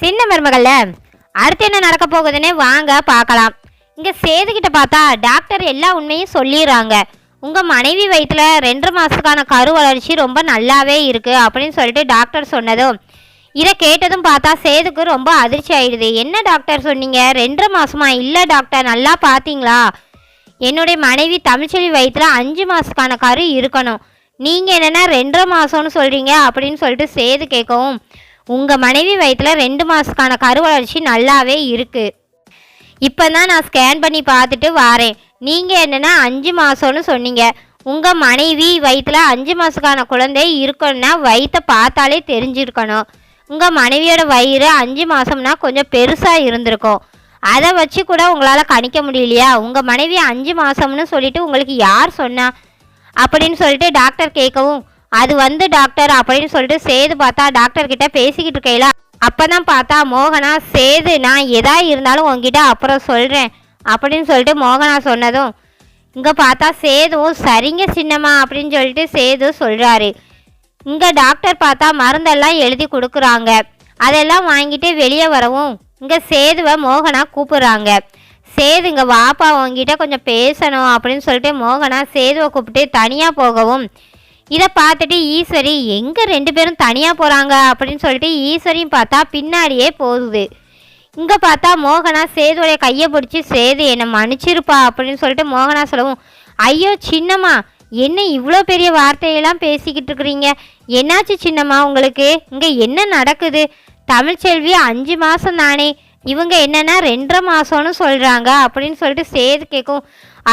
சின்ன மருமகள்ல. அடுத்து என்ன நடக்க போகுதுன்னே வாங்க பார்க்கலாம். இங்க சேதுகிட்ட பார்த்தா டாக்டர் எல்லா உண்மையும் சொல்லிடுறாங்க. உங்க மனைவி வயிற்றுல ரெண்டு மாசத்துக்கான கரு வளர்ச்சி ரொம்ப நல்லாவே இருக்கு அப்படின்னு சொல்லிட்டு டாக்டர் சொன்னதும் இதை கேட்டதும் பார்த்தா சேதுக்கு ரொம்ப அதிர்ச்சி ஆயிடுது. என்ன டாக்டர் சொன்னீங்க? ரெண்டரை மாசமா? இல்லை டாக்டர் நல்லா பார்த்தீங்களா? என்னுடைய மனைவி தமிழ்ச்செல்வி வயிற்றுல அஞ்சு மாசத்துக்கான கரு இருக்கணும். நீங்க என்னன்னா ரெண்டரை மாசம்னு சொல்றீங்க அப்படின்னு சொல்லிட்டு சேது கேட்கவும் உங்கள் மனைவி வயிற்றில் ரெண்டு மாதத்துக்கான கரு வளர்ச்சி நல்லாவே இருக்குது இப்போ தான் நான் ஸ்கேன் பண்ணி பார்த்துட்டு வாரேன். நீங்கள் என்னென்னா அஞ்சு மாதம்னு சொன்னீங்க. உங்கள் மனைவி வயிற்றில் அஞ்சு மாதத்துக்கான குழந்தை இருக்கணும்னா வயிற்றை பார்த்தாலே தெரிஞ்சிருக்கணும். உங்கள் மனைவியோட வயிறு அஞ்சு மாதம்னா கொஞ்சம் பெருசாக இருந்திருக்கும். அதை வச்சு கூட உங்களால் கணிக்க முடியலையா? உங்கள் மனைவி அஞ்சு மாதம்னு சொல்லிவிட்டு உங்களுக்கு யார் சொன்னா? அப்படின்னு சொல்லிட்டு டாக்டர் கேட்கவும் அது வந்து டாக்டர் அப்படின்னு சொல்லிட்டு சேது பார்த்தா டாக்டர் கிட்ட பேசிக்கிட்டு இருக்கையில அப்பதான் பார்த்தா மோகனா சேது நான் எதா இருந்தாலும் உங்ககிட்ட அப்புறம் சொல்றேன் அப்படின்னு சொல்லிட்டு மோகனா சொன்னதும் இங்க பார்த்தா சேதுவும் சரிங்க சின்னம்மா அப்படின்னு சொல்லிட்டு சேது சொல்றாரு. இங்க டாக்டர் பார்த்தா மருந்தெல்லாம் எழுதி கொடுக்குறாங்க. அதெல்லாம் வாங்கிட்டு வெளியே வரவும் இங்க சேதுவை மோகனா கூப்பிடுறாங்க. சேது இங்க வாப்பா உங்ககிட்ட கொஞ்சம் பேசணும் அப்படின்னு சொல்லிட்டு மோகனா சேதுவை கூப்பிட்டு தனியா போகவும் இதை பார்த்துட்டு ஈஸ்வரி எங்கே ரெண்டு பேரும் தனியாக போகிறாங்க அப்படின்னு சொல்லிட்டு ஈஸ்வரியும் பார்த்தா பின்னாடியே போகுது. இங்கே பார்த்தா மோகனா சேதுடைய கையை பிடிச்சி சேது என்னை மன்னிச்சிருப்பா அப்படின்னு சொல்லிட்டு மோகனா சொல்லவும் ஐயோ சின்னம்மா என்ன இவ்வளோ பெரிய வார்த்தையெல்லாம் பேசிக்கிட்டு இருக்கிறீங்க? என்னாச்சு சின்னம்மா உங்களுக்கு? இங்கே என்ன நடக்குது? தமிழ்ச்செல்வி அஞ்சு மாதம் தானே இவங்க என்னென்னா ரெண்டரை மாதம்னு சொல்கிறாங்க அப்படின்னு சொல்லிட்டு சேது கேட்கும்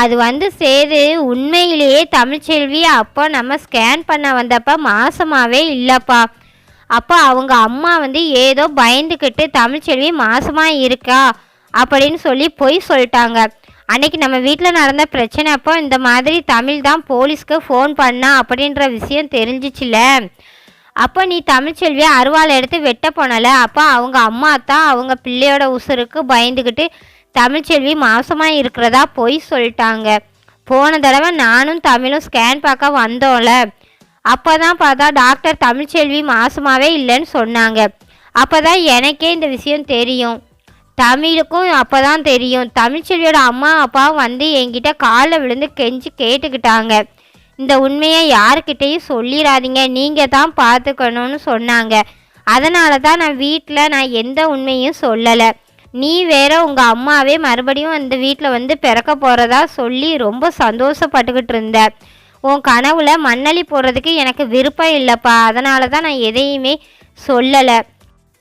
அது வந்து சேது உண்மையிலேயே தமிழ்ச்செல்வி அப்போ நம்ம ஸ்கேன் பண்ண வந்தப்ப மாசமாகவே இல்லைப்பா. அப்போ அவங்க அம்மா வந்து ஏதோ பயந்துக்கிட்டு தமிழ்ச்செல்வி மாசமாக இருக்கா அப்படின்னு சொல்லி பொய் சொல்லிட்டாங்க. அன்னைக்கு நம்ம வீட்டில் நடந்த பிரச்சனை அப்போ இந்த மாதிரி தமிழ் தான் போலீஸ்க்கு ஃபோன் பண்ணா அப்படின்ற விஷயம் தெரிஞ்சிச்சுல. அப்போ நீ தமிழ்ச்செல்வியை அருவாள் எடுத்து வெட்ட போனல. அப்போ அவங்க அம்மா தான் அவங்க பிள்ளையோட உசுருக்கு பயந்துக்கிட்டு தமிழ்ச்செல்வி மாசமாக இருக்கிறதா பொய் சொல்லிட்டாங்க. போன தடவை நானும் தமிழும் ஸ்கேன் பார்க்க வந்தோம்ல. அப்போ தான் பார்த்தா டாக்டர் தமிழ்ச்செல்வி மாசமாகவே இல்லைன்னு சொன்னாங்க. அப்போ தான் எனக்கே இந்த விஷயம் தெரியும். தமிழுக்கும் அப்போ தான் தெரியும் தமிழ்ச்செல்வியோட அம்மா அப்பா வந்து என்கிட்ட காலில் விழுந்து கெஞ்சி கேட்டுக்கிட்டாங்க. இந்த உண்மையை யாருக்கிட்டேயும் சொல்லிடாதீங்க நீங்கள் தான் பார்த்துக்கணும்னு சொன்னாங்க. அதனால தான் நான் வீட்டில் நான் எந்த உண்மையும் சொல்லலை. நீ வேற உங்கள் அம்மாவே மறுபடியும் அந்த வீட்டில் வந்து பிறக்க போகிறதா சொல்லி ரொம்ப சந்தோஷப்பட்டுக்கிட்டு இருந்த. உன் கனவுல மண்ணளி போடுறதுக்கு எனக்கு விருப்பம் இல்லைப்பா. அதனால தான் நான் எதையுமே சொல்லலை.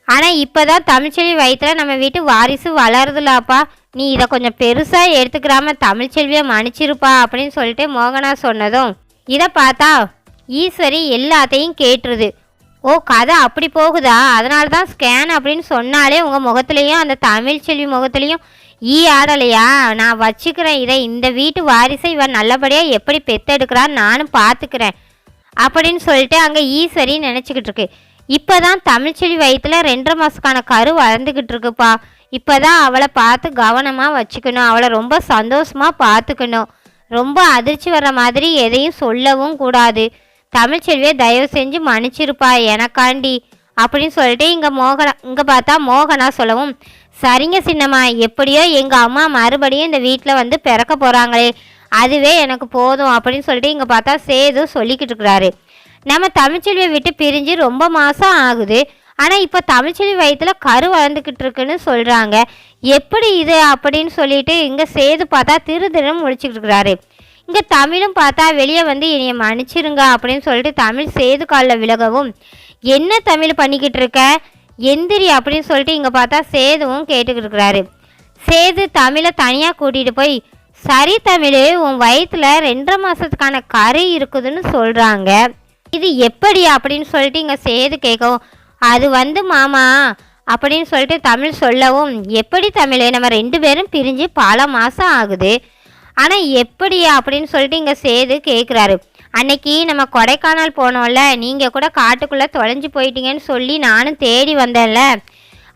ஆனால் இப்போ தான் தமிழ்ச்செல்வி வயிற்றுல நம்ம வீட்டு வாரிசு வளருதுலாப்பா. நீ இதை கொஞ்சம் பெருசாக எடுத்துக்கிறாம தமிழ்ச்செல்வியை மன்னிச்சிருப்பா அப்படின்னு சொல்லிட்டு மோகனா சொன்னதும் இதை பார்த்தா ஈஸ்வரி எல்லாத்தையும் கேட்டுருது. ஓ கதை அப்படி போகுதா? அதனால தான் ஸ்கேன் அப்படின்னு சொன்னாலே உங்கள் முகத்துலேயும் அந்த தமிழ்ச்செல்வி முகத்துலேயும் ஈ ஆடலையா? நான் வச்சுக்கிறேன் இதை. இந்த வீட்டு வாரிசை இவன் நல்லபடியாக எப்படி பெத்தெடுக்கிறான்னு நானும் பார்த்துக்கிறேன் அப்படின்னு சொல்லிட்டு அங்கே ஈஸ்வரி நினச்சிக்கிட்டு இருக்கு. இப்போதான் தமிழ்ச்செடி வயிற்றுல ரெண்டரை மாதத்துக்கான கரு வளர்ந்துக்கிட்டு இருக்குப்பா. இப்போ தான் அவளை பார்த்து கவனமாக வச்சுக்கணும். அவளை ரொம்ப சந்தோஷமாக பார்த்துக்கணும் ரொம்ப அதிர்ச்சி வர்ற மாதிரி எதையும் சொல்லவும் கூடாது. தமிழ்ச்செல்வியை தயவு செஞ்சு மன்னிச்சிருப்பா எனக்காண்டி. அப்படின்னு சொல்லிட்டு இங்கே மோகனா இங்கே பார்த்தா மோகனா சொல்லவும் சரிங்க சின்னம்மா எப்படியோ எங்கள் அம்மா மறுபடியும் இந்த வீட்டில் வந்து பிறக்க போகிறாங்களே அதுவே எனக்கு போதும் அப்படின்னு சொல்லிட்டு இங்கே பார்த்தா சேது சொல்லிக்கிட்டு இருக்கிறாரு. நம்ம தமிழ்ச்செல்வியை விட்டு பிரிஞ்சு ரொம்ப மாதம் ஆகுது. ஆனால் இப்போ தமிழ்ச்செல்வி வயிற்றுல கரு வளர்ந்துக்கிட்டு இருக்குன்னு சொல்கிறாங்க எப்படி இது அப்படின்னு சொல்லிட்டு இங்கே சேது பார்த்தா திரு தினம் முடிச்சுக்கிட்டு இருக்கிறாரு. இங்கே தமிழும் பார்த்தா வெளியே வந்து என்னைய மன்னிச்சிருங்க அப்படின்னு சொல்லிட்டு தமிழ் சேது காலில் விலகவும் என்ன தமிழ் பண்ணிக்கிட்டு இருக்க எந்திரி அப்படின்னு சொல்லிட்டு இங்கே பார்த்தா சேதுவும் கேட்டுக்கிட்டு இருக்கிறாரு. சேது தமிழை தனியாக கூட்டிகிட்டு போய் சரி தமிழ் உன் வயிற்றில் ரெண்டரை மாதத்துக்கான கரு இருக்குதுன்னு சொல்கிறாங்க இது எப்படி? அப்படின்னு சொல்லிட்டு இங்கே சேது கேட்கவும் அது வந்து மாமா அப்படின்னு சொல்லிட்டு தமிழ் சொல்லவும் எப்படி தமிழ் நம்ம ரெண்டு பேரும் பிரிஞ்சு பல மாதம் ஆகுது. ஆனால் எப்படி அப்படின்னு சொல்லிட்டு இங்கே சேது கேட்குறாரு அன்னைக்கு நம்ம கொடைக்கானல் போனோம்ல நீங்கள் கூட காட்டுக்குள்ளே தொலைஞ்சு போயிட்டீங்கன்னு சொல்லி நானும் தேடி வந்தேன்ல.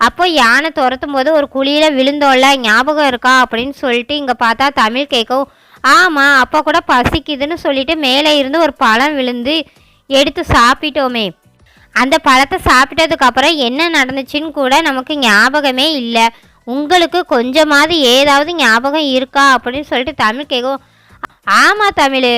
அப்போ யானை துரத்தும் போது ஒரு குழியில் விழுந்தோம்ல ஞாபகம் இருக்கா அப்படின்னு சொல்லிட்டு இங்கே பார்த்தா தமிழ் கேட்கவும் ஆமாம் அப்போ கூட பசிக்குதுன்னு சொல்லிட்டு மேலே இருந்து ஒரு பழம் விழுந்து எடுத்து சாப்பிட்டோமே. அந்த பழத்தை சாப்பிட்டதுக்கப்புறம் என்ன நடந்துச்சுன்னு கூட நமக்கு ஞாபகமே இல்லை. உங்களுக்கு கொஞ்சமாவது ஏதாவது ஞாபகம் இருக்கா அப்படின்னு சொல்லிட்டு தமிழ் கேட்கும் ஆமாம் தமிழ்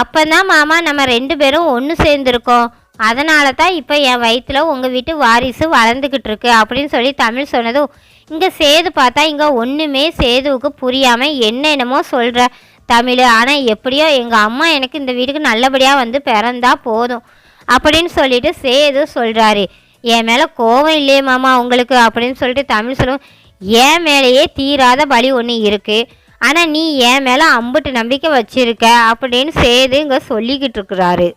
அப்போ தான் மாமா நம்ம ரெண்டு பேரும் ஒன்று சேர்ந்துருக்கோம். அதனால தான் இப்போ என் வயிற்றுல உங்கள் வீட்டு வாரிசு வளர்ந்துக்கிட்டு இருக்கு அப்படின்னு சொல்லி தமிழ் சொன்னதும் இங்கே சேது பார்த்தா இங்கே ஒன்றுமே சேதுவுக்கு புரியாமல் என்னென்னமோ சொல்கிற தமிழ். ஆனால் எப்படியோ எங்கள் அம்மா எனக்கு இந்த வீட்டுக்கு நல்லபடியாக வந்து பிறந்தா போதும் அப்படின்னு சொல்லிட்டு சேது சொல்கிறாரு என் மேலே கோவம் இல்லையே மாமா உங்களுக்கு அப்படின்னு சொல்லிட்டு தமிழ் சொல்லுவோம் என் மேலேயே தீராத பலி ஒன்று இருக்குது ஆனால் நீ என் மேலே அம்புட்டு நம்பிக்கை வச்சிருக்க அப்படின்னு சேதுங்க இங்கே சொல்லிக்கிட்டு இருக்கிறாரு.